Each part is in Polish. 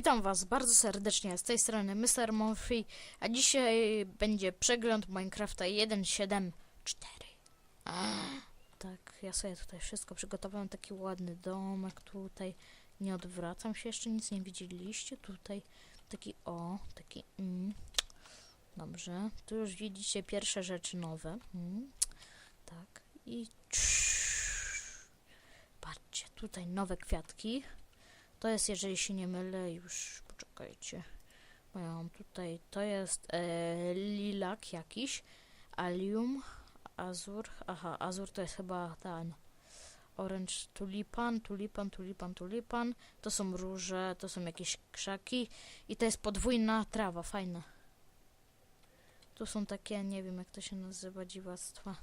Witam Was bardzo serdecznie z tej strony Mr. Murphy, a dzisiaj będzie przegląd Minecrafta 1.7.4. Tak, ja sobie tutaj wszystko przygotowałem, taki ładny domek tutaj. Nie odwracam się, jeszcze nic nie widzieliście. Tutaj taki o, taki mm. Dobrze, tu już widzicie pierwsze rzeczy nowe. Mm. Tak, i patrzcie, tutaj nowe kwiatki. To jest, jeżeli się nie mylę, już poczekajcie. Mam tutaj, to jest e, lilak jakiś, alium, azur, aha, azur to jest chyba ten orange tulipan, tulipan, tulipan, tulipan, to są róże, to są jakieś krzaki i to jest podwójna trawa, fajne. Tu są takie, nie wiem jak to się nazywa, dziwactwa.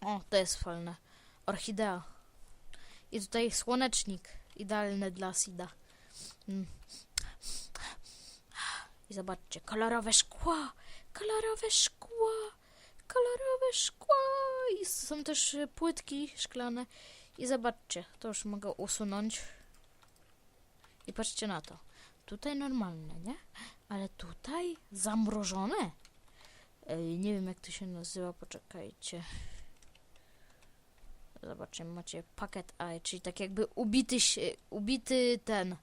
O, to jest fajne. Orchidea. I tutaj słonecznik. Idealny dla Sida. Mm. I zobaczcie, kolorowe szkła, kolorowe szkła, kolorowe szkła. I są też płytki szklane. I zobaczcie, to już mogę usunąć. I patrzcie na to. Tutaj normalne, nie? Ale tutaj zamrożone. Ej, nie wiem jak to się nazywa, poczekajcie. Zobaczcie, macie packet eye, czyli tak jakby ubity, się, ubity ten.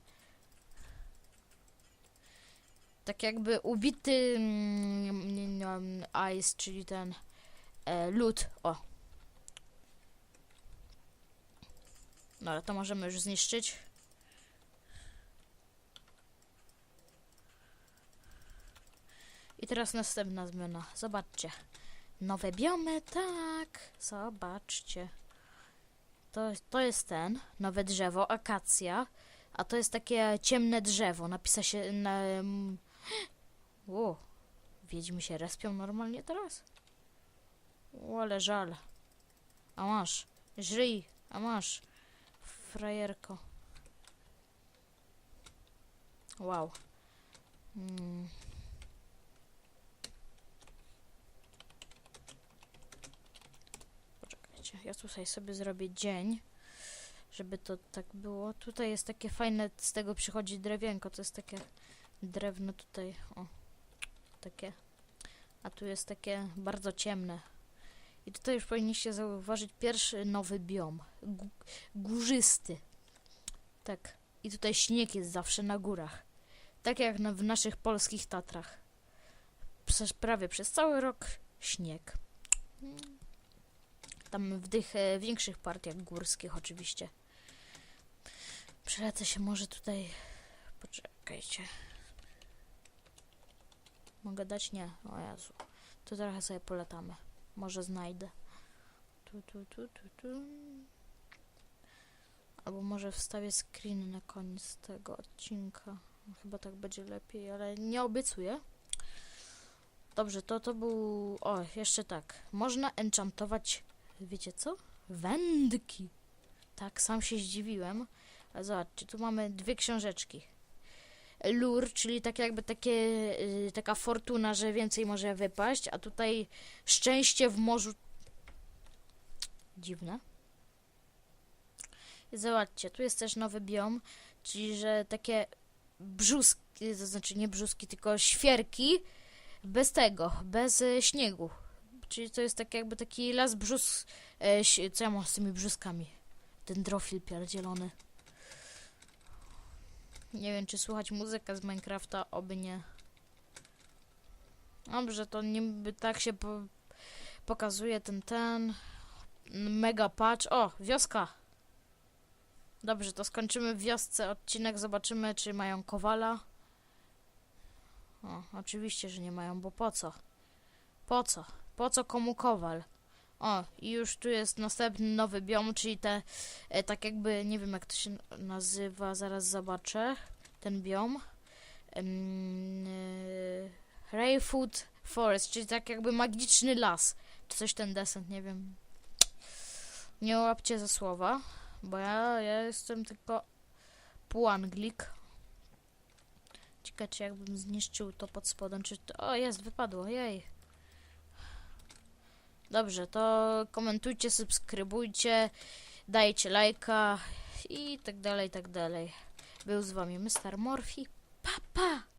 Tak jakby ubity mm, ice, czyli ten e, lód. O. No ale to możemy już zniszczyć. I teraz następna zmiana. Zobaczcie. Nowe biomy, tak. Zobaczcie. To, to jest ten, nowe drzewo, akacja. A to jest takie ciemne drzewo. Napisa się na... mm, O, wiedźmy się respią normalnie teraz? O, ale żal. A masz, żyj, a masz, frajerko. Wow. Mm. Poczekajcie, ja tutaj sobie zrobię dzień, żeby to tak było. Tutaj jest takie fajne, z tego przychodzi drewienko, to jest takie drewno tutaj, o, takie. A tu jest takie bardzo ciemne. I tutaj już powinniście zauważyć pierwszy nowy biom, gó- górzysty. Tak. I tutaj śnieg jest zawsze na górach. Tak jak na, w naszych polskich Tatrach. Przez, prawie przez cały rok śnieg. Tam w tych e, większych partiach górskich oczywiście. Przelecę się może tutaj... Poczekajcie. Mogę dać? Nie. O Jezu. To trochę sobie polatamy. Może znajdę. Tu, tu, tu, tu, tu. Albo może wstawię screen na koniec tego odcinka. Chyba tak będzie lepiej, ale nie obiecuję. Dobrze, to to był... O, jeszcze tak. Można enchantować, wiecie co? Wędki. Tak, sam się zdziwiłem. Ale zobaczcie, tu mamy dwie książeczki. Lur, czyli tak jakby takie, y, taka fortuna, że więcej może wypaść, a tutaj szczęście w morzu. Dziwne. Zobaczcie, tu jest też nowy biom, czyli że takie brzuski, to znaczy nie brzuski, tylko świerki bez tego, bez e, śniegu. Czyli to jest tak jakby taki las brzus... E, co ja mam z tymi brzuskami? Dendrofil pierdzielony. Nie wiem, czy słuchać muzykę z Minecrafta, oby nie. Dobrze, to niby tak się po pokazuje ten, ten mega patch. O, wioska! Dobrze, to skończymy w wiosce odcinek, zobaczymy, czy mają kowala. O, oczywiście, że nie mają, bo po co? Po co? Po co komu kowal? O, i już tu jest następny nowy biom, czyli te, e, tak jakby, nie wiem jak to się nazywa, zaraz zobaczę, ten biom. Em, e, Rayfoot Forest, czyli tak jakby magiczny las, czy coś ten desent, nie wiem. Nie łapcie za słowa, bo ja, ja jestem tylko półanglik. Ciekawe, czy jakbym zniszczył to pod spodem, czy to... O, jest, wypadło, jej. Dobrze, to komentujcie, subskrybujcie, dajcie lajka i tak dalej, tak dalej. Był z wami Mr. Morphy. Pa, pa!